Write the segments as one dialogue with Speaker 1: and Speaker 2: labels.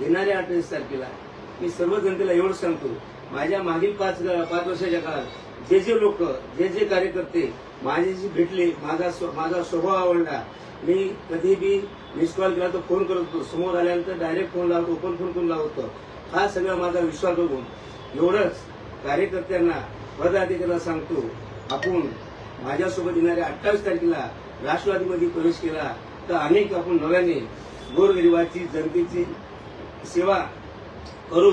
Speaker 1: येणाऱ्या अठ्ठावीस तारखेला मी सर्व जनतेला एवढं सांगतो माझ्या मागील पाच पाच वर्षाच्या काळात जे जे लोक जे जे कार्यकर्ते माझ्याशी भेटले माझा स्व- माझा स्वभाव आवडला मी कधी बी मिस कॉल केला तर फोन करत होतो. समोर आल्यानंतर डायरेक्ट फोन लावतो ओपन फोन करून लावतो हा सगळा माझा विश्वास बघून एवढंच कार्यकर्त्यांना पदाधिकाऱ्यांना सांगतो आपण माझ्यासोबत येणाऱ्या अठ्ठावीस तारखेला राष्ट्रवादीमध्ये प्रवेश केला तर अनेक आपण नव्याने गोरगरिबाची जनतेची सेवा करू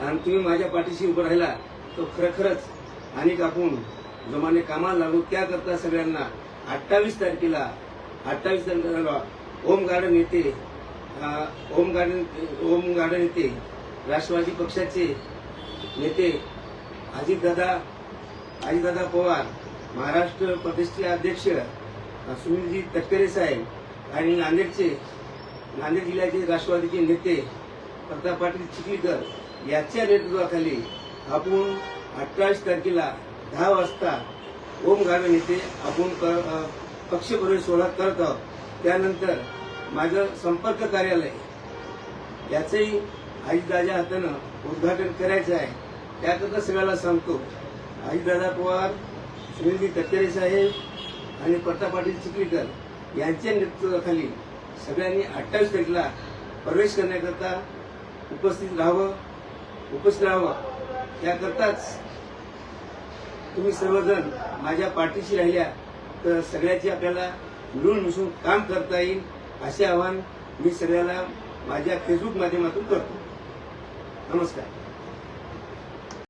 Speaker 1: आणि तुम्ही माझ्या पाठीशी उभं राहिला तर खरोखरच आणि आपण जोमाने कामाला लागू त्याकरता सगळ्यांना अठ्ठावीस तारखेला अठ्ठावीस तारखेला ओम गार्डन येथे ओम गार्डन ओम गार्डन येथे राष्ट्रवादी पक्षाचे नेते अजितदादा अजितदादा पवार महाराष्ट्र प्रदेशचे अध्यक्ष सुनीलजी तटकरे साहेब आणि नांदेडचे नांदेड जिल्ह्याचे राष्ट्रवादीचे नेते प्रताप पाटील चिखलीकर याच्या नेतृत्वाखाली आपण अठ्ठावीस तारखेला दहा वाजता ओम गार्डन येथे आपण क- पक्षप्रवेश सोहळा करत आहोत. त्यानंतर माझं संपर्क कार्यालय याचंही आईदाच्या हातानं उद्घाटन करायचं आहे. त्याकरता सगळ्याला सांगतो आजीदादा पवार सुनीलजी तटकरे साहेब आणि प्रताप पाटील चिखलीकर यांच्या नेतृत्वाखाली सगळ्यांनी अठ्ठावीस तारखेला प्रवेश करण्याकरता उपस्थित राहावं उपस्थित राहावं. त्याकरताच तुम्ही सर्वजण माझ्या पाठीशी राहिल्या तर सगळ्याची आपल्याला मिळून मिसळून काम करता येईल असे आवाहन मी सगळ्याला माझ्या फेसबुक माध्यमातून करतो. नमस्कार.